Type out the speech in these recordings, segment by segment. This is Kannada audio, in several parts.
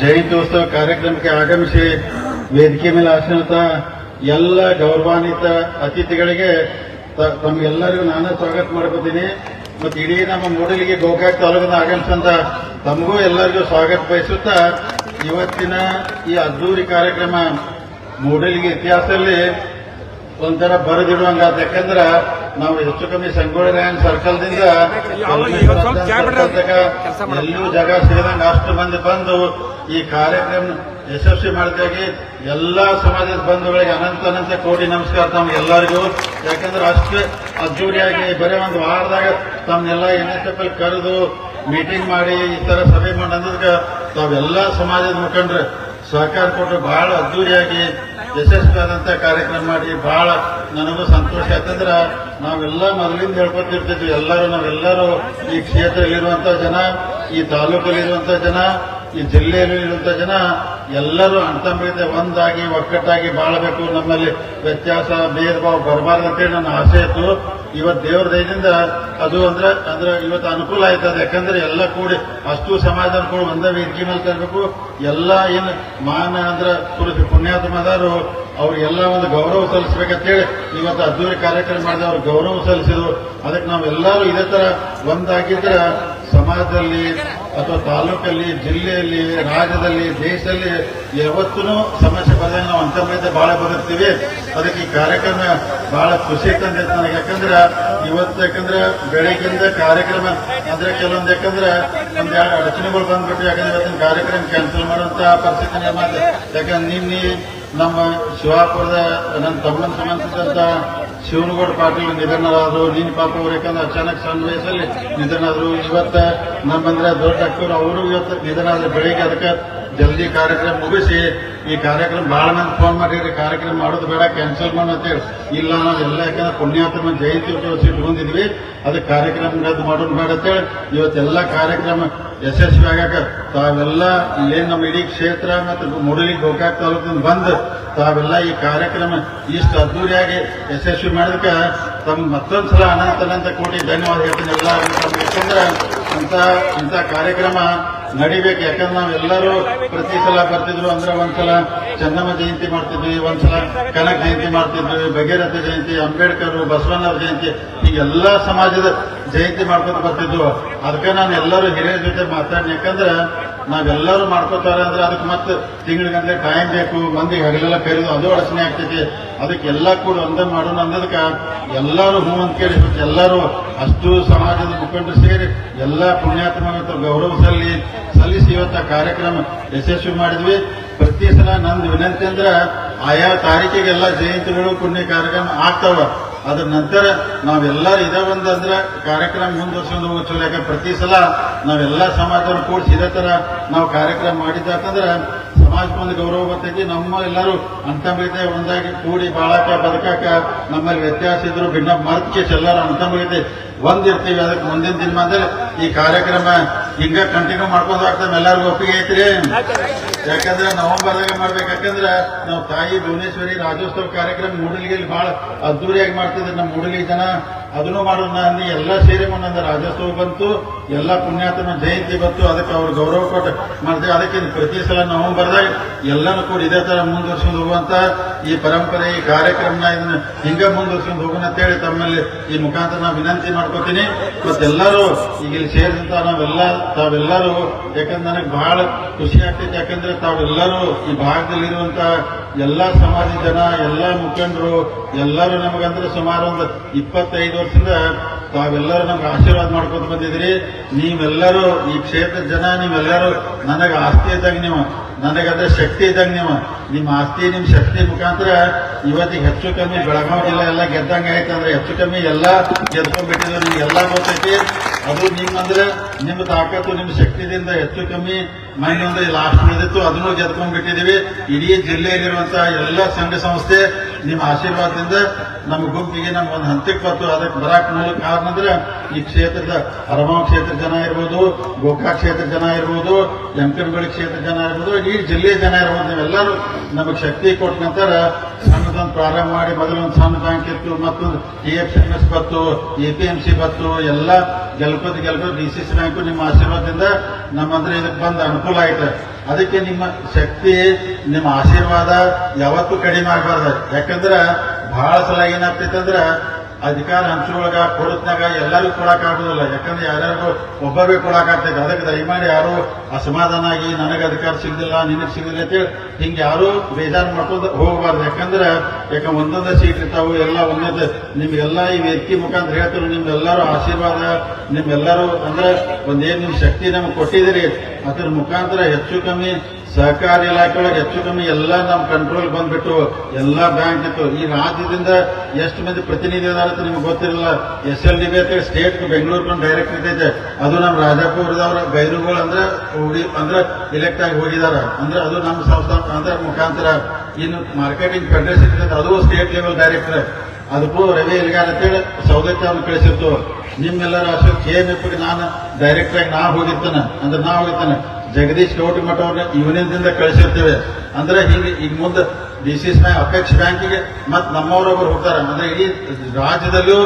ಜಯಂತ್ಯೋತ್ಸವ ಕಾರ್ಯಕ್ರಮಕ್ಕೆ ಆಗಮಿಸಿ ವೇದಿಕೆ ಮೇಲೆ ಆಸೀನತ ಎಲ್ಲ ಗೌರವಾನ್ವಿತ ಅತಿಥಿಗಳಿಗೆ ತಮಗೆಲ್ಲರಿಗೂ ನಾನು ಸ್ವಾಗತ ಮಾಡ್ಕೋತೀನಿ. ಮತ್ತು ಇಡೀ ನಮ್ಮ ಮೂಡಲಿಗೆ ಗೋಕಾಕ್ ತಾಲೂಕಿನ ಆಗಮಿಸಂತ ತಮಗೂ ಎಲ್ಲರಿಗೂ ಸ್ವಾಗತ ಬಯಸುತ್ತಾ ಇವತ್ತಿನ ಈ ಅದ್ದೂರಿ ಕಾರ್ಯಕ್ರಮ ಮೂಡಲಿಗೆ ಇತಿಹಾಸದಲ್ಲಿ ಒಂಥರ ಬರೆದಿಡುವಂಗಾದ ಯಾಕಂದ್ರೆ ನಾವು ಹೆಚ್ಚು ಕಮ್ಮಿ ಸಂಗೊಳ್ಳಿ ರಾಯನ್ ಸರ್ಕಲ್ದಿಂದ ಎಲ್ಲೂ ಜಾಗ ಸಿಗದಂಗೆ ಅಷ್ಟು ಮಂದಿ ಬಂದು ಈ ಕಾರ್ಯಕ್ರಮ ಯಶಸ್ವಿ ಮಾಡಿದಾಗಿ ಎಲ್ಲ ಸಮಾಜದ ಬಂಧುಗಳಿಗೆ ಅನಂತ ಅನಂತ ಕೋಟಿ ನಮಸ್ಕಾರ ತಮ್ಗೆಲ್ಲರಿಗೂ ಯಾಕಂದ್ರೆ ಅಷ್ಟು ಅದ್ದೂರಿಯಾಗಿ ಬರೀ ಒಂದು ವಾರದಾಗ ತಮ್ಮನ್ನೆಲ್ಲ ಎನ್ ಎಸ್ ಎಫ್ ಅಲ್ಲಿ ಕರೆದು ಮೀಟಿಂಗ್ ಮಾಡಿ ಈ ತರ ಸಭೆ ಮಾಡೋದಕ್ಕೆ ತಾವೆಲ್ಲ ಸಮಾಜದ ಮುಖಂಡರು ಸಹಕಾರ ಕೊಟ್ಟು ಬಹಳ ಅದ್ದೂರಿಯಾಗಿ ಯಶಸ್ವಿಯಾದಂತ ಕಾರ್ಯಕ್ರಮ ಮಾಡಿ ಬಹಳ ನನಗೂ ಸಂತೋಷ ಯಾಕಂದ್ರ ನಾವೆಲ್ಲ ಮೊದಲಿಂದ ಹೇಳ್ಕೊತಿರ್ತಿದ್ವಿ ಎಲ್ಲರೂ ನಾವೆಲ್ಲರೂ ಈ ಕ್ಷೇತ್ರದಲ್ಲಿರುವಂತಹ ಜನ, ಈ ತಾಲೂಕಲ್ಲಿರುವಂತ ಜನ ಈ ಜಿಲ್ಲೆಯಲ್ಲಿ ಇರುವಂತ ಜನ ಎಲ್ಲರೂ ಅಂತಂಬಿದೆ ಒಂದಾಗಿ, ಒಕ್ಕಟ್ಟಾಗಿ ಬಾಳಬೇಕು. ನಮ್ಮಲ್ಲಿ ವ್ಯತ್ಯಾಸ ಭೇದ ಭಾವ ಬರಬಾರ್ದು ಅಂತೇಳಿ ನನ್ನ ಆಸೆ ಇತ್ತು. ಇವತ್ತು ದೇವ್ರ ದಯದಿಂದ ಅದು ಅಂದ್ರೆ ಅಂದ್ರೆ ಇವತ್ತು ಅನುಕೂಲ ಆಯ್ತದೆ ಯಾಕಂದ್ರೆ ಎಲ್ಲ ಕೂಡಿ ಅಷ್ಟು ಸಮಾಜ ಕೂಡ ಒಂದೇ ವೇದಿಕೆ ಮೇಲೆ ತರಬೇಕು. ಎಲ್ಲ ಏನು ಮಾನ ಅಂದ್ರೆ, ಪುರುಷ ಪುಣ್ಯಾತ್ಮದಾರು ಅವ್ರಿಗೆಲ್ಲ ಒಂದು ಗೌರವ ಸಲ್ಲಿಸಬೇಕಂತೇಳಿ ಇವತ್ತು ಅದ್ದೂರಿ ಕಾರ್ಯಕ್ರಮ ಮಾಡಿದ ಅವ್ರಿಗೆ ಗೌರವ ಸಲ್ಲಿಸಿದ್ರು. ಅದಕ್ಕೆ ನಾವೆಲ್ಲರೂ ಇದೇ ತರ ಒಂದಾಗಿದ್ರೆ ಸಮಾಜದಲ್ಲಿ ಅಥವಾ ತಾಲೂಕಲ್ಲಿ, ಜಿಲ್ಲೆಯಲ್ಲಿ, ರಾಜ್ಯದಲ್ಲಿ, ದೇಶದಲ್ಲಿ ಯಾವತ್ತೂ ಸಮಸ್ಯೆ ಬಂದಾಗ ನಾವು ಅಂತ ಬಹಳ ಬದುಕ್ತೀವಿ. ಅದಕ್ಕೆ ಈ ಕಾರ್ಯಕ್ರಮ ಬಹಳ ಖುಷಿ ತಂದೈತೆ ನನಗೆ. ಯಾಕಂದ್ರೆ ಇವತ್ತು ಯಾಕಂದ್ರೆ ಬೆಳಗ್ಗಿಂದ ಕಾರ್ಯಕ್ರಮ, ಅಂದ್ರೆ ಕೆಲವೊಂದು ಯಾಕಂದ್ರೆ ಒಂದು ಎರಡು ಅಡಚಣೆಗಳು ಬಂದ್ಬಿಟ್ಟು ಯಾಕಂದ್ರೆ ಇವತ್ತಿನ ಕಾರ್ಯಕ್ರಮ ಕ್ಯಾನ್ಸಲ್ ಮಾಡುವಂತ ಪರಿಸ್ಥಿತಿ. ಯಾಕಂದ್ರೆ ನಿನ್ನೆ ನಮ್ಮ ಶಿವಾಪುರದ ನನ್ನ ತಮ್ಮನ ಸಂಬಂಧಿಸಿದಂತ ಶಿವನಗೌಡ ಪಾಟೀಲ್ ನಿಧನರಾದ್ರು, ನೀನ್ ಪಾಪ ಅವ್ರು ಯಾಕಂದ್ರೆ ಅಚಾನಕ್ ಸಣ್ಣ ವಯಸ್ಸಲ್ಲಿ ನಿಧನಾದ್ರು ಇವತ್ತ ನಮ್ಮಂದ್ರೆ ದೊಡ್ಡ ಅವರು ಇವತ್ತು ನಿಧನ ಆದ್ರೆ ಬೆಳಿಗ್ಗೆ ಅದಕ್ಕೆ ಜಲ್ದಿ ಕಾರ್ಯಕ್ರಮ ಮುಗಿಸಿ, ಈ ಕಾರ್ಯಕ್ರಮ ಭಾಳ ಮಂದಿ ಫೋನ್ ಮಾಡಿರಿ ಕಾರ್ಯಕ್ರಮ ಮಾಡೋದು ಬೇಡ ಕ್ಯಾನ್ಸಲ್ ಮಾಡ ಅಂತೇಳಿ ಇಲ್ಲ ಎಲ್ಲ, ಯಾಕಂದ್ರೆ ಪುಣ್ಯಾತ್ಮ ಜಯಂತಿ ಉಪಯೋಗಿಸಿ ಇಟ್ಕೊಂಡಿದ್ವಿ. ಅದಕ್ಕೆ ಕಾರ್ಯಕ್ರಮ ರದ್ದು ಮಾಡೋದು ಬೇಡ ಅಂತೇಳಿ ಇವತ್ತೆಲ್ಲ ಕಾರ್ಯಕ್ರಮ ಯಶಸ್ವಿ ಆಗಾಕ ತಾವೆಲ್ಲ ಏನ್ ನಮ್ಮ ಇಡೀ ಕ್ಷೇತ್ರ ಮತ್ತು ಮೂಡಲಿ ಗೋಕಾಕ್ ತಾಲೂಕಿನ ಬಂದು ತಾವೆಲ್ಲ ಈ ಕಾರ್ಯಕ್ರಮ ಇಷ್ಟು ಅದ್ದೂರಿಯಾಗಿ ಯಶಸ್ವಿ ಮಾಡೋದಕ್ಕೆ ತಮ್ಮ ಮತ್ತೊಂದ್ಸಲ ಅನಂತ ಅನಂತ ಕೋಟಿ ಧನ್ಯವಾದ ಹೇಳ್ತೀನಿ ಎಲ್ಲ ಯಾಕಂದ್ರೆ ಅಂತ ಇಂಥ ಕಾರ್ಯಕ್ರಮ ನಡಿಬೇಕು. ಯಾಕಂದ್ರೆ ನಾವೆಲ್ಲರೂ ಪ್ರತಿ ಸಲ ಬರ್ತಿದ್ರು ಅಂದ್ರೆ ಒಂದ್ಸಲ ಚಂದಮ್ಮ ಜಯಂತಿ ಮಾಡ್ತಿದ್ವಿ, ಒಂದ್ಸಲ ಕನಕ ಜಯಂತಿ ಮಾಡ್ತಿದ್ವಿ, ಭಗೀರಥ ಜಯಂತಿ, ಅಂಬೇಡ್ಕರ್, ಬಸವಣ್ಣವ್ರ ಜಯಂತಿ ಹೀಗೆಲ್ಲ ಸಮಾಜದ ಜಯಂತಿ ಮಾಡ್ಕೊಂಡು ಬರ್ತಿದ್ವು. ಅದಕ್ಕೆ ನಾನು ಎಲ್ಲರೂ ಹಿರಿಯರ ಜೊತೆ ಮಾತಾಡಿ ಯಾಕಂದ್ರೆ ನಾವೆಲ್ಲರೂ ಮಾಡ್ಕೋತಾರೆ ಅಂದ್ರೆ ಅದಕ್ಕೆ ಮತ್ತೆ ತಿಂಗಳಿಗಂದ್ರೆ ಟೈಮ್ ಬೇಕು ಮಂದಿಗೆ ಹಗಲೆಲ್ಲ ಕರೆದು ಅದು ಅಡಚಣೆ ಆಗ್ತೈತಿ. ಅದಕ್ಕೆ ಎಲ್ಲ ಕೂಡ ಒಂದೇ ಮಾಡೋಣ ಅಂದದಕ್ಕೆ ಎಲ್ಲರೂ ಹ್ಞೂ ಅಂತ ಕೇಳಿ ಎಲ್ಲರೂ ಅಷ್ಟು ಸಮಾಜದ ಮುಖಂಡರು ಸೇರಿ ಎಲ್ಲ ಪುಣ್ಯಾತ್ಮ ಗೌರವ ಸಲ್ಲಿ, ಸಲ್ಲಿಸಿ ಇವತ್ತ ಕಾರ್ಯಕ್ರಮ ಯಶಸ್ವಿ ಮಾಡಿದ್ವಿ. ಪ್ರತಿ ಸಲ ನಂದು ವಿನಂತಿ ಅಂದ್ರೆ ಆಯಾ ತಾರೀಕಿಗೆಲ್ಲ ಜಯಂತಿಗಳು, ಪುಣ್ಯ ಕಾರ್ಯಕ್ರಮ ಆಗ್ತಾವ. ಅದ್ರ ನಂತರ ನಾವೆಲ್ಲರೂ ಇದೇ ಒಂದಂದ್ರೆ ಕಾರ್ಯಕ್ರಮ ಮುಂದುವರ್ಸ್ಕೊಂಡು ಹೋಗೋ ಚಲೋ ಪ್ರತಿ ಸಲ ನಾವೆಲ್ಲ ಸಮಾಜವನ್ನು ಕೂಡಿಸಿ ಇದೇ ತರ ನಾವು ಕಾರ್ಯಕ್ರಮ ಮಾಡಿದ್ದಾಕಂದ್ರೆ ಸಮಾಜಕ್ಕೊಂದು ಗೌರವ ಬರ್ತೈತಿ. ನಮ್ಮ ಎಲ್ಲರೂ ಅಂತಂಬಿತೆ ಒಂದಾಗಿ ಕೂಡಿ ಬಾಳಕ ಬದುಕಾಕ ನಮ್ಮಲ್ಲಿ ವ್ಯತ್ಯಾಸ ಇದ್ರು ಭಿನ್ನ ಮರ್ತ್ಕೇಶ್ ಎಲ್ಲರೂ ಅಂತಂಬಿತೆ ಒಂದಿರ್ತೀವಿ. ಅದಕ್ಕೆ ಮುಂದಿನ ದಿನಮಾನದಲ್ಲಿ ಈ ಕಾರ್ಯಕ್ರಮ ಹಿಂಗ ಕಂಟಿನ್ಯೂ ಮಾಡ್ಕೊಂಡು ಹೋಗ್ತಾವೆ. ಎಲ್ಲರಿಗೂ ಒಪ್ಪಿಗೆ ಐತ್ರಿ? ಯಾಕಂದ್ರೆ ನವೆಂಬರ್ದಾಗ ಮಾಡ್ಬೇಕು. ಯಾಕಂದ್ರೆ ನಾವು ತಾಯಿ ಭುವನೇಶ್ವರಿ ರಾಜ್ಯೋತ್ಸವ ಕಾರ್ಯಕ್ರಮ ಮೂಡಲಿಗೆಯಲ್ಲಿ ಬಹಳ ಅದ್ದೂರಿಯಾಗಿ ಮಾಡ್ತಿದ್ರು ನಮ್ಮ ಮೂಡಲಿ ಜನ. ಅದನ್ನು ಮಾಡೋಣ ಅಲ್ಲಿ ಎಲ್ಲ ಸೇರಿ ಮುಂದೆ ರಾಜ್ಯೋತ್ಸವ ಬಂತು. ಎಲ್ಲ ಪುಣ್ಯಾತ್ಮ ಜಯಂತಿ ಬಂತು. ಅದಕ್ಕೆ ಅವ್ರು ಗೌರವ ಕೊಟ್ಟು ಮಾಡಿದೆ ಅದಕ್ಕೆ ಪ್ರತಿ ಸಲ ನವೆಂಬರ್ದಾಗ ಎಲ್ಲನೂ ಕೂಡ ಇದೇ ತರ ಮುಂದುವರ್ಸ್ಕೊಂಡು ಹೋಗುವಂತ ಈ ಪರಂಪರೆ, ಈ ಕಾರ್ಯಕ್ರಮನ ಇದನ್ನ ಹಿಂಗ ಮುಂದುವರ್ಸ್ಕೊಂಡು ಹೋಗೋಣ ಅಂತೇಳಿ ತಮ್ಮಲ್ಲಿ ಈ ಮುಖಾಂತರ ನಾವು ವಿನಂತಿ ಮಾಡ್ಕೋತೀನಿ. ಮತ್ತೆಲ್ಲರೂ ಈಗ ಇಲ್ಲಿ ಸೇರಿದಂತ ನಾವೆಲ್ಲ, ತಾವೆಲ್ಲರೂ, ಯಾಕಂದ್ರೆ ನನಗೆ ಬಹಳ ಖುಷಿ ಆಗ್ತೈತೆ. ಯಾಕಂದ್ರೆ ತಾವೆಲ್ಲರೂ ಈ ಭಾಗದಲ್ಲಿರುವಂತ ಎಲ್ಲ ಸಮಾಜ ಜನ, ಎಲ್ಲ ಮುಖಂಡರು, ಎಲ್ಲರೂ ನಮಗಂದ್ರೆ ಸುಮಾರು ಒಂದು ಇಪ್ಪತ್ತೈದು ವರ್ಷದಿಂದ ತಾವೆಲ್ಲರೂ ನಮ್ಗೆ ಆಶೀರ್ವಾದ ಮಾಡ್ಕೊಂಡು ಬಂದಿದ್ರಿ ನೀವೆಲ್ಲರೂ ಈ ಕ್ಷೇತ್ರದ ಜನ, ನೀವೆಲ್ಲರೂ ನನಗೆ ಆಸ್ತಿ ಇದ್ದಂಗೆ ನೀವು, ನನಗಂದ್ರೆ ಶಕ್ತಿ ಇದ್ದಂಗೆ ನೀವು, ನಿಮ್ಮ ಆಸ್ತಿ, ನಿಮ್ಮ ಶಕ್ತಿ ಮುಖಾಂತರ ಇವತ್ತಿಗೆ ಹೆಚ್ಚು ಕಮ್ಮಿ ಬೆಳಗಾವಿ ಜಿಲ್ಲೆ ಎಲ್ಲ ಗೆದ್ದಂಗೆ ಆಯ್ತಂದ್ರೆ ಹೆಚ್ಚು ಕಮ್ಮಿ ಎಲ್ಲ ಗೆದ್ಕೊಂಡ್ಬಿಟ್ಟಿದ್ರು ನಿಮ್ಗೆಲ್ಲ ಗೊತ್ತೈತಿ. ಅದು ನಿಮ್ಮಂದ್ರೆ ನಿಮ್ಮ ತಾಕತ್ತು ನಿಮ್ಮ ಶಕ್ತಿದಿಂದ ಹೆಚ್ಚು ಕಮ್ಮಿ ಮೈನೊಂದು ಲಾಸ್ಟ್ ಉಳಿದಿತ್ತು ಅದನ್ನು ಗೆದ್ಕೊಂಡ್ಬಿಟ್ಟಿದ್ದೀವಿ ಇಡೀ ಜಿಲ್ಲೆಯಲ್ಲಿರುವಂತಹ ಎಲ್ಲ ಸಂಘ ಸಂಸ್ಥೆ ನಿಮ್ಮ ಆಶೀರ್ವಾದದಿಂದ ನಮ್ಮ ಗುಂಪಿಗೆ ನಮ್ಮ ಒಂದು ಹಂತಕ್ಕೆ ಬಂತು. ಅದಕ್ಕೆ ಬರಾಕ್ ಮೂಲ ಕಾರಣ ಅಂದ್ರೆ ಈ ಕ್ಷೇತ್ರದ ಅರಮಾವ್ ಕ್ಷೇತ್ರ ಜನ ಇರ್ಬೋದು, ಗೋಕಾಕ್ ಕ್ಷೇತ್ರ ಜನ ಇರ್ಬೋದು ಎಂಕನಗಳಿ ಕ್ಷೇತ್ರ ಜನ ಇರ್ಬೋದು, ಇಡೀ ಜಿಲ್ಲೆಯ ಜನ ಇರ್ಬೋದು. ನೀವೆಲ್ಲರೂ ನಮಗೆ ಶಕ್ತಿ ಕೊಟ್ಟ ನಂತರ ಹೊಸದೊಂದು ಪ್ರಾರಂಭ ಮಾಡಿ ಮೊದಲೊಂದು ಸಣ್ಣ ಬ್ಯಾಂಕ್ ಇತ್ತು, ಮತ್ತೊಂದು ಟಿ ಎಫ್ ಎಂ ಎಸ್ ಬತ್ತು ಎ ಪಿ ಎಂ ಸಿ ಬತ್ತು ಎಲ್ಲ ಗೆಲ್ಕೋದ್ ಗೆಲ್ಕೋದು ಡಿ ಸಿ ಸಿ ಬ್ಯಾಂಕು ನಿಮ್ಮ ಆಶೀರ್ವಾದದಿಂದ ನಮ್ಮಂದ್ರೆ ಇದಕ್ಕೆ ಬಂದು ಅನುಕೂಲ ಆಯ್ತು. ಅದಕ್ಕೆ ನಿಮ್ಮ ಶಕ್ತಿ, ನಿಮ್ಮ ಆಶೀರ್ವಾದ ಯಾವತ್ತೂ ಕಡಿಮೆ ಆಗಬಾರ್ದು. ಯಾಕಂದ್ರೆ ಬಹಳ ಸಲ ಏನಾಗ್ತೈತಂದ್ರೆ ಅಧಿಕಾರ ಹಂಚುವಾಗ ಕೊಡತ್ನಾಗ ಎಲ್ಲರಿಗೂ ಕೊಡಕ್ ಆಗುದಿಲ್ಲ ಯಾಕಂದ್ರೆ ಯಾರ್ಯಾರಿಗೂ ಒಬ್ಬರಿಗೆ ಕೊಡಕ್ ಆಗ್ತೈತೆ ಅದಕ್ಕೆ ದಯಮಾಡಿ ಯಾರು ಅಸಮಾಧಾನ ಆಗಿ ನನಗೆ ಅಧಿಕಾರ ಸಿಗಲಿಲ್ಲ ನಿನಗೆ ಸಿಗಲಿಲ್ಲ ಅಂತೇಳಿ ಹಿಂಗೆ ಯಾರು ಬೇಜಾರು ಮಾಡ್ಕೊಂಡು ಹೋಗಬಾರ್ದು. ಯಾಕಂದ್ರೆ ಯಾಕೆ ಒಂದೊಂದು ಸೀಟ್ ಇರ್ತಾವೆ, ಎಲ್ಲ ಒಂದೊಂದು ನಿಮ್ಗೆಲ್ಲ ಈ ವ್ಯಕ್ತಿ ಮುಖಾಂತರ ಹೇಳ್ತಾರೆ ನಿಮ್ಗೆಲ್ಲರೂ ಆಶೀರ್ವಾದ ನಿಮ್ಗೆಲ್ಲರೂ ಅಂದ್ರೆ ಒಂದೇನು ನಿಮ್ಮ ಶಕ್ತಿ ನಮ್ಗೆ ಕೊಟ್ಟಿದ್ದೀರಿ, ಅದ್ರ ಮುಖಾಂತರ ಹೆಚ್ಚು ಕಮ್ಮಿ ಸಹಕಾರಿ ಇಲಾಖೆ ಒಳಗೆ ಹೆಚ್ಚು ಕಮ್ಮಿ ಎಲ್ಲ ನಮ್ಮ ಕಂಟ್ರೋಲ್ ಬಂದ್ಬಿಟ್ಟು ಎಲ್ಲ ಬ್ಯಾಂಕ್ ಇತ್ತು. ಈ ರಾಜ್ಯದಿಂದ ಎಷ್ಟು ಮಂದಿ ಪ್ರತಿನಿಧಿ ಅದಾರ ಅಂತ ನಿಮ್ಗೆ ಗೊತ್ತಿರಲಿಲ್ಲ ಎಸ್ ಎಲ್ ಡಿ ಬಿ ಅಂತ ಸ್ಟೇಟ್ ಬೆಂಗಳೂರು ಡೈರೆಕ್ಟ್ ಇರ್ತೈತೆ ಅದು ನಮ್ಮ ರಾಜಾಪುರದವ್ರ ಗೈರುಗಳು ಅಂದ್ರೆ ಅಂದ್ರೆ ಇಲೆಕ್ಟ್ ಆಗಿ ಹೋಗಿದಾರ. ಅಂದ್ರೆ ಅದು ನಮ್ಮ ಸಂಸ್ಥಾ ಅಂದ್ರೆ ಮುಖಾಂತರ. ಇನ್ನು ಮಾರ್ಕೆಟಿಂಗ್ ಫೆಡರೇಷನ್ ಇರ್ತೈತೆ, ಅದು ಸ್ಟೇಟ್ ಲೆವೆಲ್ ಡೈರೆಕ್ಟರ್ ಅದಕ್ಕೂ ರವಿ ಎಲ್ಗಾರ್ ಅಂತೇಳಿ ಸೌದತ್ಯವನ್ನು ಕಳಿಸಿರ್ತು. ನಿಮ್ಮೆಲ್ಲರ ಅಷ್ಟು ಕೆ ಎಂ ಎಫ್ಗೆ ನಾನು ಡೈರೆಕ್ಟರ್ ಆಗಿ ನಾ ಹೋಗಿರ್ತಾನೆ. ಅಂದ್ರೆ ನಾ ಹೋಗಿರ್ತಾನೆ. ಜಗದೀಶ್ ಗೌಟಿಮಠ ಅವ್ರನ್ನ ಇವನಿಂದ ಕಳಿಸಿರ್ತೇವೆ. ಅಂದ್ರೆ ಹಿಂಗೆ ಈಗ ಮುಂದೆ ಡಿ ಸಿ ಬ್ಯಾಂಕ್ ಅಪೆಕ್ಸ್ ಬ್ಯಾಂಕಿಗೆ ಮತ್ತೆ ನಮ್ಮವರೊಬ್ಬರು ಹೋಗ್ತಾರೆ. ಅಂದ್ರೆ ಇಡೀ ರಾಜ್ಯದಲ್ಲೂ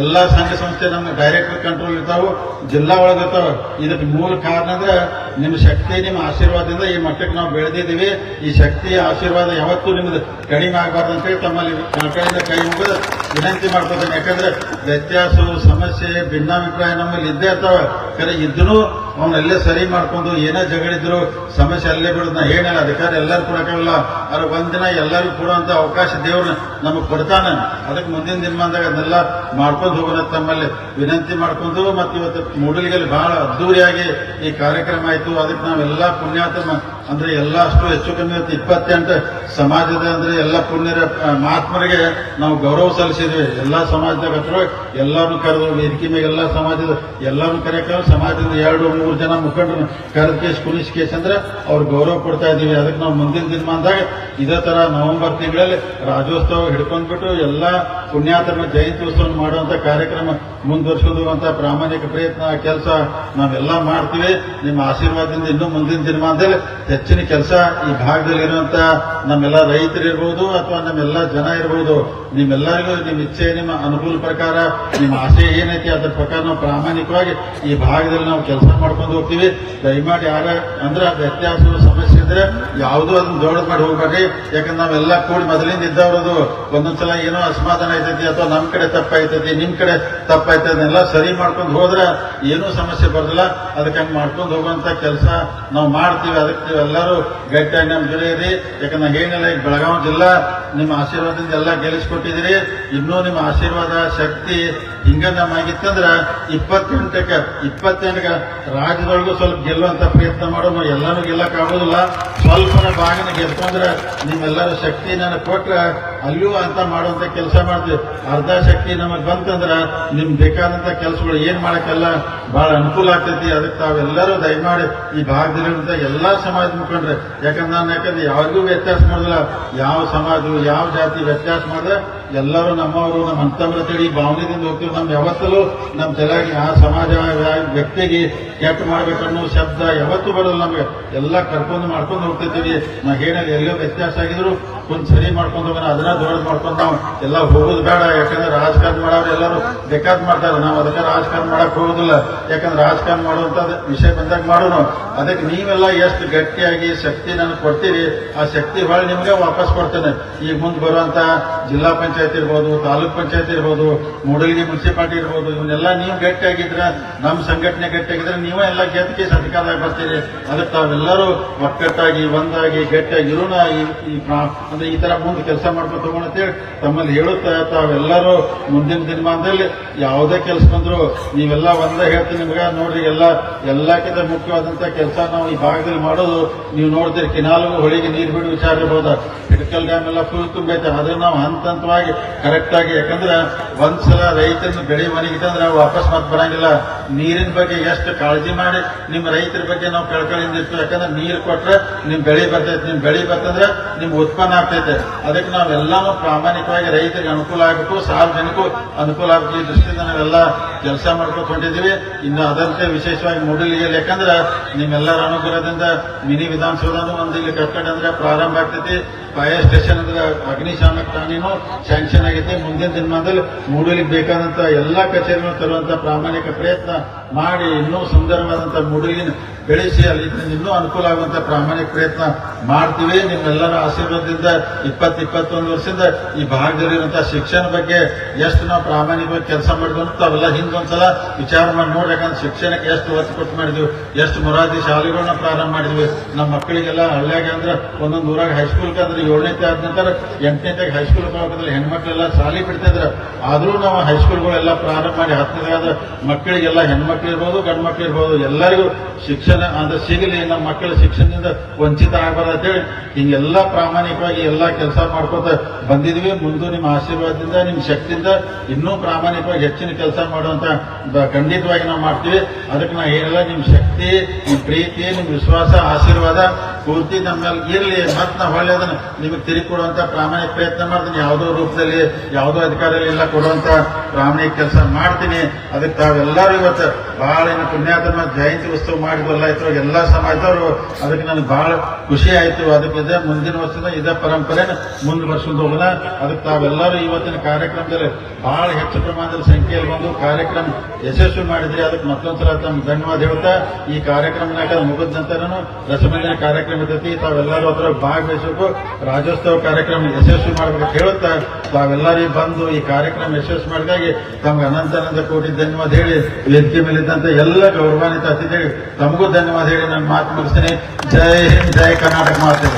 ಎಲ್ಲಾ ಸಂಘ ಸಂಸ್ಥೆ ನಮ್ಮ ಡೈರೆಕ್ಟರ್ ಕಂಟ್ರೋಲ್ ಇರ್ತಾವೆ, ಜಿಲ್ಲಾ ಒಳಗೆ ಇರ್ತಾವೆ. ಇದಕ್ಕೆ ಮೂಲ ಕಾರಣ ಅಂದ್ರೆ ನಿಮ್ಮ ಶಕ್ತಿ, ನಿಮ್ಮ ಆಶೀರ್ವಾದದಿಂದ ಈ ಮಟ್ಟಕ್ಕೆ ನಾವು ಬೆಳೆದಿದ್ದೀವಿ. ಈ ಶಕ್ತಿ, ಆಶೀರ್ವಾದ ಯಾವತ್ತೂ ನಿಮ್ದು ಕಡಿಮೆ ಆಗಬಾರ್ದು ಅಂತೇಳಿ ತಮ್ಮಲ್ಲಿ ಕಡೆಯಿಂದ ಕೈ ಮುಗಿದು ವಿನಂತಿ ಮಾಡ್ಕೊತೇನೆ. ಯಾಕಂದ್ರೆ ವ್ಯತ್ಯಾಸ ಸಮಸ್ಯೆ, ಭಿನ್ನಾಭಿಪ್ರಾಯ ನಮ್ಮಲ್ಲಿ ಇದ್ದೇ ಇರ್ತಾವೆ. ಕರೆ ಇದ್ದೂ ಅವನ್ನೆಲ್ಲೇ ಸರಿ ಮಾಡ್ಕೊಂಡು ಏನೇ ಜಗಳಿದ್ರು ಸಮಸ್ಯೆ ಅಲ್ಲೇ ಬಿಡೋದು ನಾ ಏನಿಲ್ಲ, ಅಧಿಕಾರ ಎಲ್ಲರೂ ಕೊಡಕ್ಕಾಗಲ್ಲ ಅವ್ರಿಗೆ ಒಂದಿನ ಎಲ್ಲರಿಗೂ ಕೊಡುವಂಥ ಅವಕಾಶ ದೇವರು ನಮಗೆ ಕೊಡ್ತಾನೆ. ಅದಕ್ಕೆ ಮುಂದಿನ ದಿನಮಾನದಾಗ ಅದನ್ನೆಲ್ಲ ಮಾಡ್ಕೊಂಡು ಹೋಗೋಣ ತಮ್ಮಲ್ಲಿ ವಿನಂತಿ ಮಾಡ್ಕೊಂಡು. ಮತ್ತು ಇವತ್ತು ಮೂಡಲಿಗೆಲ್ಲಿ ಬಹಳ ಅದ್ದೂರಿಯಾಗಿ ಈ ಕಾರ್ಯಕ್ರಮ ಆಯ್ತು. ಅದಕ್ಕೆ ನಾವೆಲ್ಲ ಪುಣ್ಯಾತ್ಮ ಅಂದ್ರೆ ಎಲ್ಲ ಅಷ್ಟು ಹೆಚ್ಚು ಕಮ್ಮಿ ಇಪ್ಪತ್ತೆಂಟು ಸಮಾಜದ ಅಂದ್ರೆ ಎಲ್ಲ ಪುಣ್ಯರ ಮಹಾತ್ಮರಿಗೆ ನಾವು ಗೌರವ ಸಲ್ಲಿಸಿದ್ವಿ. ಎಲ್ಲಾ ಸಮಾಜದ ಹತ್ರ ಎಲ್ಲಾರು ಕರೆದು ವೇದಿಕೆ ಮೇಲೆ ಎಲ್ಲ ಸಮಾಜದ ಎಲ್ಲಾರು ಕರೆಯಕ ಸಮಾಜದ ಎರಡು, ಮೂರು ಜನ ಮುಖಂಡರು ಕರೆದ ಕೇಸ್, ಪೊಲೀಸ್ ಕೇಸ್ ಅಂದ್ರೆ ಅವ್ರು ಗೌರವ ಕೊಡ್ತಾ ಇದೀವಿ ಅದಕ್ಕೆ ನಾವು ಮುಂದಿನ ದಿನಮಾನದಾಗ ಇದೇ ತರ ನವೆಂಬರ್ ತಿಂಗಳಲ್ಲಿ ರಾಜ್ಯೋತ್ಸವ ಹಿಡ್ಕೊಂಡ್ಬಿಟ್ಟು ಎಲ್ಲಾ ಪುಣ್ಯಾತ್ಮ ಜಯಂತಿ ಉತ್ಸವ ಮಾಡುವಂತ ಕಾರ್ಯಕ್ರಮ ಮುಂದುವರ್ಸೋದುವಂತ ಪ್ರಾಮಾಣಿಕ ಪ್ರಯತ್ನ, ಕೆಲಸ ನಾವೆಲ್ಲ ಮಾಡ್ತೀವಿ. ನಿಮ್ಮ ಆಶೀರ್ವಾದದಿಂದ ಇನ್ನೂ ಮುಂದಿನ ದಿನಮಾನದಲ್ಲಿ ಹೆಚ್ಚಿನ ಕೆಲಸ ಈ ಭಾಗದಲ್ಲಿ ಇರುವಂತ ನಮ್ಮೆಲ್ಲ ರೈತರು ಇರ್ಬೋದು ಅಥವಾ ನಮ್ಮೆಲ್ಲ ಜನ ಇರ್ಬೋದು, ನಿಮ್ಮೆಲ್ಲರಿಗೂ ನಿಮ್ಮ ಇಚ್ಛೆ, ನಿಮ್ಮ ಅನುಕೂಲ ಪ್ರಕಾರ, ನಿಮ್ಮ ಆಸೆ ಏನೈತಿ ಅದ್ರ ಪ್ರಕಾರ ನಾವು ಪ್ರಾಮಾಣಿಕವಾಗಿ ಈ ಭಾಗದಲ್ಲಿ ನಾವು ಕೆಲಸ ಮಾಡ್ಕೊಂಡು ಹೋಗ್ತೀವಿ. ದಯಮಾಡಿ ಯಾರ ಅಂದ್ರೆ ವ್ಯತ್ಯಾಸ ಸಮಸ್ಯೆ ಇದ್ರೆ ಯಾವುದು ಅದನ್ನ ದೊಡ್ಡ ಮಾಡಿ ಹೋಗ್ಬೇಕ್ರಿ ಯಾಕಂದ್ರೆ ನಾವೆಲ್ಲ ಕೂಡಿ ಮೊದಲಿಂದ ಇದ್ದವ್ರದು ಒಂದೊಂದ್ಸಲ ಏನೋ ಅಸಮಾಧಾನ ಐತೈತಿ ಅಥವಾ ನಮ್ ಕಡೆ ತಪ್ಪಾಯ್ತೈತಿ, ನಿಮ್ ಕಡೆ ತಪ್ಪಾಯ್ತೈತಿ, ಅದನ್ನೆಲ್ಲ ಸರಿ ಮಾಡ್ಕೊಂಡು ಹೋದ್ರೆ ಏನೂ ಸಮಸ್ಯೆ ಬರೋದಿಲ್ಲ. ಅದಕ್ಕೆ ಹಂಗೆ ಮಾಡ್ಕೊಂಡು ಹೋಗುವಂತ ಕೆಲಸ ನಾವು ಮಾಡ್ತೀವಿ. ಅದಕ್ಕೆ ಎಲ್ಲರೂ ಗಟ್ಟಿಯಾಗಿ ನಮ್ಮ ಜೊತೆ ಯಾಕಂದ್ರೆ ಏನಿಲ್ಲ ಈಗ ಬೆಳಗಾವಿ ಜಿಲ್ಲಾ ನಿಮ್ಮ ಆಶೀರ್ವಾದದಿಂದ ಎಲ್ಲ ಗೆಲ್ಲಿಸ್ಕೊಟ್ಟಿದ್ದೀರಿ. ಇನ್ನೂ ನಿಮ್ಮ ಆಶೀರ್ವಾದ ಶಕ್ತಿ ಹಿಂಗ ನಮ್ಮಾಗಿತ್ತಂದ್ರ ಇಪ್ಪತ್ತೆಂಟಕ್ಕೆ ಇಪ್ಪತ್ತೆಂಟಕ್ಕೆ ರಾಜ್ಯದೊಳಗೂ ಸ್ವಲ್ಪ ಗೆಲ್ಲುವಂತ ಪ್ರಯತ್ನ ಮಾಡೋ ಎಲ್ಲಾನು ಗೆಲ್ಲಕ್ ಆಗೋದಿಲ್ಲ ಸ್ವಲ್ಪನ ಭಾಗನ ಗೆದ್ಕೊಂಡ್ರೆ ನಿಮ್ಮೆಲ್ಲರ ಶಕ್ತಿ ನನಗೆ ಕೊಟ್ರೆ ಅಲ್ಲಿಯೂ ಅಂತ ಮಾಡುವಂತ ಕೆಲಸ ಮಾಡ್ತೀವಿ. ಅರ್ಧ ಶಕ್ತಿ ನಮಗೆ ಬಂತಂದ್ರ ನಿಮ್ ಬೇಕಾದಂತ ಕೆಲಸಗಳು ಏನ್ ಮಾಡಕ್ಕೆಲ್ಲ ಬಹಳ ಅನುಕೂಲ ಆಗ್ತೈತಿ. ಅದಕ್ಕೆ ತಾವೆಲ್ಲರೂ ದಯಮಾಡಿ ಈ ಭಾಗದಲ್ಲಿರುವಂತ ಎಲ್ಲಾ ಸಮಾಜ ಮುಖಂಡ್ರೆ, ಯಾಕಂದ್ರೆ ನಾನು ಯಾಕಂದ್ರೆ ಯಾರಿಗೂ ವ್ಯತ್ಯಾಸ ಮಾಡಿಲ್ಲ ಯಾವ ಸಮಾಜ, ಯಾವ ಜಾತಿ ವ್ಯತ್ಯಾಸ ಮಾಡಿದ್ರೆ ಎಲ್ಲರೂ ನಮ್ಮವರು, ನಮ್ಮ ಅಂತಮ್ರ ತಡಿ ಭಾವನೆದಿಂದ ಹೋಗ್ತೀವಿ. ನಮ್ಮ ಯಾವತ್ತಲ್ಲೂ ನಮ್ಮ ತಲೆಯಾಗಿ ಆ ಸಮಾಜ ವ್ಯಕ್ತಿಗೆ ಕೆಟ್ಟ ಮಾಡ್ಬೇಕನ್ನೋ ಶಬ್ದ ಯಾವತ್ತೂ ಬರಲ್ಲ ನಮಗೆ. ಎಲ್ಲ ಕರ್ಕೊಂಡು ಮಾಡ್ಕೊಂಡು ಹೋಗ್ತಿರ್ತೀವಿ ನಾ ಹೇಳಿ ಎಲ್ಲೋ ವ್ಯತ್ಯಾಸ ಆಗಿದ್ರು ಕುಂತ್ ಸರಿ ಮಾಡ್ಕೊಂಡು ಹೋಗೋಣ, ಅದನ್ನ ದೊಡ್ಡದು ಮಾಡ್ಕೊಂಡು ನಾವು ಎಲ್ಲ ಹೋಗೋದು ಬೇಡ. ಯಾಕಂದ್ರೆ ರಾಜಕಾರಣ ಮಾಡೋರು ಎಲ್ಲರೂ ಬೇಕಾದ್ ಮಾಡ್ತಾರೆ. ನಾವು ಅದಕ್ಕೆ ರಾಜಕಾರಣ ಮಾಡಕ್ ಹೋಗೋದಿಲ್ಲ. ಯಾಕಂದ್ರೆ ರಾಜಕಾರಣ ಮಾಡುವಂತ ವಿಷಯ ಬಂದಾಗ ಮಾಡೋಣ ಅದಕ್ಕೆ ನೀವೆಲ್ಲ ಎಷ್ಟು ಗಟ್ಟಿಯಾಗಿ ಶಕ್ತಿ ನನಗೆ ಕೊಡ್ತೀರಿ, ಆ ಶಕ್ತಿ ಹೊಳೆ ನಿಮಗೆ ವಾಪಸ್ ಕೊಡ್ತೇನೆ. ಈಗ ಮುಂದೆ ಬರುವಂತ ಜಿಲ್ಲಾ ಪಂಚಾಯತ್ ಇರ್ಬೋದು, ತಾಲೂಕ್ ಪಂಚಾಯತ್ ಇರ್ಬೋದು ಮೂಡಲಗಿ ಮುನ್ಸಿಪಾಲ್ಟಿ ಇರ್ಬೋದು, ಇವನ್ನೆಲ್ಲ ನೀವು ಗಟ್ಟಿಯಾಗಿದ್ರೆ ನಮ್ಮ ಸಂಘಟನೆ ಗಟ್ಟಿಯಾಗಿದ್ರೆ ನೀವೇ ಎಲ್ಲ ಗೆದ್ದು ಅಧಿಕಾರ ಅಧಿಕಾರದಾಗ ಬರ್ತೀರಿ. ಅದಕ್ಕೆ ತಾವೆಲ್ಲರೂ ಒಕ್ಕಟ್ಟಾಗಿ ಒಂದಾಗಿ, ಗಟ್ಟಿಯಾಗಿ ಇರೋಣ. ಈ- ಅಂದ್ರೆ ಈ ತರ ಮುಂದೆ ಕೆಲಸ ಮಾಡ್ಕೊಂಡು ಹೋಗೋಣ ಅಂತೇಳಿ ತಮ್ಮಲ್ಲಿ ಹೇಳುತ್ತಾ ತಾವೆಲ್ಲರೂ ಮುಂದಿನ ದಿನಮಾನದಲ್ಲಿ ಯಾವುದೇ ಕೆಲಸ ಬಂದ್ರು ನೀವೆಲ್ಲ ಒಂದೇ ಹೇಳ್ತೀನಿ ನಿಮ್ಗೆ ನೋಡ್ರಿ ಎಲ್ಲ, ಎಲ್ಲಕ್ಕಿಂತ ಮುಖ್ಯವಾದಂತ ಕೆಲಸ ನಾವು ಈ ಭಾಗದಲ್ಲಿ ಮಾಡೋದು ನೀವು ನೋಡ್ತೀರಿ ಕಿನಾಲು ಹೊಳಿಗೆ ನೀರು ಬಿಡು ವಿಚಾರ ಇರ್ಬೋದ, ಹಿಡ್ಕಲ್ ಡ್ಯಾಮ್ ಎಲ್ಲ ಫುಲ್ ತುಂಬೈತೆ, ಆದ್ರೆ ನಾವು ಹಂತ ಹಂತವಾಗಿ ಕರೆಕ್ಟ್ ಆಗಿ, ಯಾಕಂದ್ರೆ ಒಂದ್ಸಲ ರೈತರನ್ನ ಬೆಳೆ ನಾವು ವಾಪಸ್ ಮತ್ತೆ ಬರಂಗಿಲ್ಲ. ನೀರಿನ ಬಗ್ಗೆ ಎಷ್ಟು ಕಾಳಜಿ ಮಾಡಿ ನಿಮ್ಮ ರೈತರ ಬಗ್ಗೆ ನಾವು ಕಳ್ಕೊಂಡಿರ್ತೀವಿ ಯಾಕಂದ್ರೆ ನೀರು ಕೊಟ್ರೆ ನಿಮ್ ಬೆಳೆ ಬರ್ತೈತೆ, ನಿಮ್ ಬೆಳೆ ಬರ್ತಂದ್ರೆ ನಿಮ್ ಉತ್ಪನ್ನ ಆಗ್ತೈತೆ ಅದಕ್ಕೆ ನಾವೆಲ್ಲಾನು ಪ್ರಾಮಾಣಿಕವಾಗಿ ರೈತರಿಗೆ ಅನುಕೂಲ ಆಗಬೇಕು, ಸಾರ್ವಜನಿಕರು ಅನುಕೂಲ ಆಗಬೇಕು. ಈ ದೃಷ್ಟಿಯಿಂದ ನಾವೆಲ್ಲ ಕೆಲಸ ಮಾಡ್ಕೊಂಡಿದ್ದೀವಿ ಇನ್ನು ಅದರಂತೆ ವಿಶೇಷವಾಗಿ ಮೂಡಲಿಗೆ ಯಾಕಂದ್ರೆ ನಿಮ್ಮೆಲ್ಲರ ಅನುಗ್ರಹದಿಂದ ಮಿನಿ ವಿಧಾನಸೌಧನೂ ಒಂದು ಇಲ್ಲಿ ಕಟ್ಟಡ ಅಂದ್ರೆ ಪ್ರಾರಂಭ ಆಗ್ತೈತಿ. ಫೈರ್ ಸ್ಟೇಷನ್ ಅಂದ್ರೆ ಅಗ್ನಿಶಾಮಕ ಠಾಣಿನೂ ಸ್ಯಾಂಕ್ಷನ್ ಆಗೈತಿ. ಮುಂದಿನ ದಿನಮಾನದಲ್ಲಿ ಮೂಡಲಿಗೆ ಬೇಕಾದಂತ ಎಲ್ಲಾ ಕಚೇರಿಗಳನ್ನು ತರುವಂತ ಪ್ರಾಮಾಣಿಕ ಪ್ರಯತ್ನ ಮಾಡಿ ಇನ್ನೂ ಸುಂದರವಾದಂತಹ ಮೂಡಲಿನ ಬೆಳೆಸಿ, ಅಲ್ಲಿ ಇನ್ನೂ ಅನುಕೂಲ ಆಗುವಂತ ಪ್ರಾಮಾಣಿಕ ಪ್ರಯತ್ನ ಮಾಡ್ತೀವಿ, ನಿಮ್ಮೆಲ್ಲರ ಆಶೀರ್ವಾದದಿಂದ ಇಪ್ಪತ್ತು ಇಪ್ಪತ್ತೊಂದು ವರ್ಷದಿಂದ ಈ ಭಾಗದಲ್ಲಿರುವಂತಹ ಶಿಕ್ಷಣ ಬಗ್ಗೆ ಎಷ್ಟು ನಾವು ಪ್ರಾಮಾಣಿಕವಾಗಿ ಕೆಲಸ ಮಾಡಿದ್ವಿ ಅಂತ ತಾವೆಲ್ಲ ಹಿಂದೊಂದ್ಸಲ ವಿಚಾರ ಮಾಡಿ ನೋಡಿ ಯಾಕಂದ್ರೆ ಶಿಕ್ಷಣಕ್ಕೆ ಎಷ್ಟು ಒತ್ತು ಕೊಟ್ಟು ಮಾಡಿದ್ವಿ, ಎಷ್ಟು ಮೊರಾದಿ ಶಾಲೆಗಳನ್ನ ಪ್ರಾರಂಭ ಮಾಡಿದ್ವಿ. ನಮ್ಮ ಮಕ್ಕಳಿಗೆಲ್ಲ ಹಳ್ಳಿಯಾಗ ಅಂದ್ರೆ ಒಂದೊಂದು ಊರಾಗ ಹೈಸ್ಕೂಲ್ ಅಂದ್ರೆ ಏಳನೇ ಆದ ನಂತರ ಎಂಟನೇ ಹೈಸ್ಕೂಲ್ ಹೋಗೋದ್ರಲ್ಲಿ ಹೆಣ್ಮಕ್ಳೆಲ್ಲ ಶಾಲೆ ಬಿಡ್ತಿದ್ರು. ಆದರೂ ನಾವು ಹೈಸ್ಕೂಲ್ಗಳೆಲ್ಲ ಪ್ರಾರಂಭ ಮಾಡಿ ಹತ್ತನೇದಾದ ಮಕ್ಕಳಿಗೆಲ್ಲ ಹೆಣ್ಮಕ್ಳು ಇರ್ಬೋದು ಮಕ್ಳಿರ್ಬೋದು ಮಕ್ಳು ಇರ್ಬೋದು, ಎಲ್ಲರಿಗೂ ಶಿಕ್ಷಣ ಅಂದ್ರೆ ಸಿಗಲಿ, ನಮ್ಮ ಮಕ್ಕಳ ಶಿಕ್ಷಣದಿಂದ ವಂಚಿತ ಆಗಬಾರ್ದು. ಅಂತೇಳಿ ಹಿಂಗೆಲ್ಲ ಪ್ರಾಮಾಣಿಕವಾಗಿ ಎಲ್ಲ ಕೆಲಸ ಮಾಡ್ಕೋತ ಬಂದಿದ್ವಿ. ಮುಂದೆ ನಿಮ್ಮ ಆಶೀರ್ವಾದದಿಂದ, ನಿಮ್ಮ ಶಕ್ತಿಯಿಂದ ಇನ್ನೂ ಪ್ರಾಮಾಣಿಕವಾಗಿ ಹೆಚ್ಚಿನ ಕೆಲಸ ಮಾಡುವಂತ ಖಂಡಿತವಾಗಿ ನಾವು ಮಾಡ್ತೀವಿ. ಅದಕ್ಕೆ ನಾ ಏನಿಲ್ಲ ನಿಮ್ಮ ಶಕ್ತಿ, ನಿಮ್ಮ ಪ್ರೀತಿ, ನಿಮ್ಮ ವಿಶ್ವಾಸ, ಆಶೀರ್ವಾದ ಪೂರ್ತಿ ನಮ್ಮ ಮೇಲೆ ಇರಲಿ. ಮತ್ತೆ ನಾವು ಹೊಳ್ಳಿ ಅದನ್ನು ನಿಮಗೆ ತಿರುಗಿ ಕೊಡುವಂತ ಪ್ರಾಮಾಣಿಕ ಪ್ರಯತ್ನ ಮಾಡ್ತೀನಿ. ಯಾವುದೋ ರೂಪದಲ್ಲಿ, ಯಾವುದೋ ಅಧಿಕಾರದಲ್ಲಿ ಎಲ್ಲ ಕೊಡುವಂತ ಪ್ರಾಮಾಣಿಕ ಕೆಲಸ ಮಾಡ್ತೀನಿ. ಅದಕ್ಕೆ ತಾವೆಲ್ಲರೂ ಇವತ್ತು ಬಹಳ ಏನು ಪುಣ್ಯಾತ್ಮ ಜಯಂತಿ ಉತ್ಸವ ಮಾಡಿ ಬರಲಾಯ್ತು. ಎಲ್ಲ ಸಮಾಜದವರು ಅದಕ್ಕೆ ನನಗೆ ಬಹಳ ಖುಷಿ ಅದಕ್ಕೆ ಇದೇ, ಮುಂದಿನ ವರ್ಷದ ಇದೇ ಪರಂಪರೆನ ವರ್ಷದ ಹೋಗೋಣ. ಅದಕ್ಕೆ ತಾವೆಲ್ಲರೂ ಇವತ್ತಿನ ಕಾರ್ಯಕ್ರಮದಲ್ಲಿ ಬಹಳ ಹೆಚ್ಚು ಪ್ರಮಾಣದ ಸಂಖ್ಯೆಯಲ್ಲಿ ಬಂದು ಕಾರ್ಯಕ್ರಮ ಯಶಸ್ವಿ ಮಾಡಿದ್ರಿ. ಅದಕ್ಕೆ ಮತ್ತೊಂದ್ಸಲ ತಮ್ಮ ಧನ್ಯವಾದ ಹೇಳ್ತಾ ಈ ಕಾರ್ಯಕ್ರಮನಾಗ ಮುಗಿದ ನಂತರನು ರಸಮಂಜನ ಕಾರ್ಯಕ್ರಮ ಇರ್ತೈತಿ. ತಾವೆಲ್ಲರೂ ಅದರ ಭಾಗವಹಿಸಬೇಕು. ರಾಜ್ಯೋತ್ಸವ ಕಾರ್ಯಕ್ರಮ ಯಶಸ್ವಿ ಮಾಡಬೇಕು ಹೇಳುತ್ತಾ, ತಾವೆಲ್ಲರೂ ಬಂದು ಈ ಕಾರ್ಯಕ್ರಮ ಯಶಸ್ವಿ ಮಾಡಿದಾಗಿ ಅನಂತ ಅನಂತ ಕೋಟಿ ಧನ್ಯವಾದ ಹೇಳಿ ವೇದಿಕೆ ಮೇಲಿದ್ದಂತ ಎಲ್ಲ ಗೌರವಾನ್ವಿತ ಅತಿಥಿಗಳಿಗೆ ತಮಗೂ ಧನ್ಯವಾದ ಹೇಳಿ ನಾನು ಮಾತು ಮುಗಿಸ್ತೇನೆ. ಜೈ ಹಿಂದ್, ಜೈ ಕರ್ನಾಟಕ. ಮಾತೆ